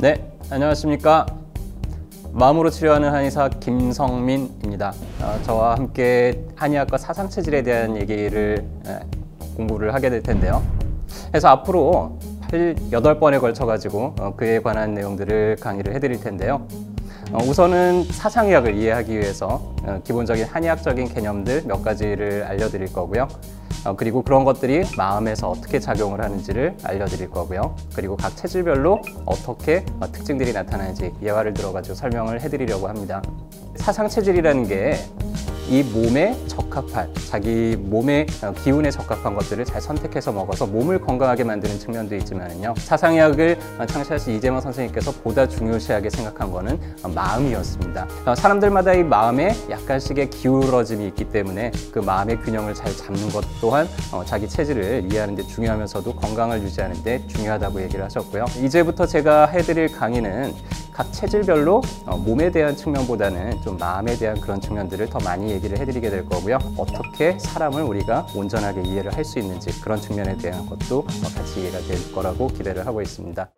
네, 안녕하십니까. 마음으로 치료하는 한의사 김성민입니다. 어, 저와 함께 한의학과 사상체질에 대한 얘기를 예, 공부를 하게 될 텐데요. 그래서 앞으로 8, 8번에 걸쳐가지고 어, 그에 관한 내용들을 강의를 해드릴 텐데요. 어, 우선은 사상의학을 이해하기 위해서 어, 기본적인 한의학적인 개념들 몇 가지를 알려드릴 거고요. 어, 그리고 그런 것들이 마음에서 어떻게 작용을 하는지를 알려드릴 거고요. 그리고 각 체질별로 어떻게 어, 특징들이 나타나는지 예화를 들어가지고 설명을 해드리려고 합니다. 사상 체질이라는 게 이 몸에 적합한 자기 몸의 어, 기운에 적합한 것들을 잘 선택해서 먹어서 몸을 건강하게 만드는 측면도 있지만요 사상의학을 어, 창시하신 이재만 선생님께서 보다 중요시하게 생각한 거는 어, 마음이었습니다. 어, 사람들마다 이 마음에 약간씩의 기울어짐이 있기 때문에 그 마음의 균형을 잘 잡는 것 또한 어, 자기 체질을 이해하는 데 중요하면서도 건강을 유지하는 데 중요하다고 얘기를 하셨고요. 이제부터 제가 해드릴 강의는 각 체질별로 어, 몸에 대한 측면보다는 좀 마음에 대한 그런 측면들을 더 많이 얘기를 해드리게 될 거고요. 어떻게 사람을 우리가 온전하게 이해를 할 수 있는지 그런 측면에 대한 것도 어, 같이 이해가 될 거라고 기대를 하고 있습니다.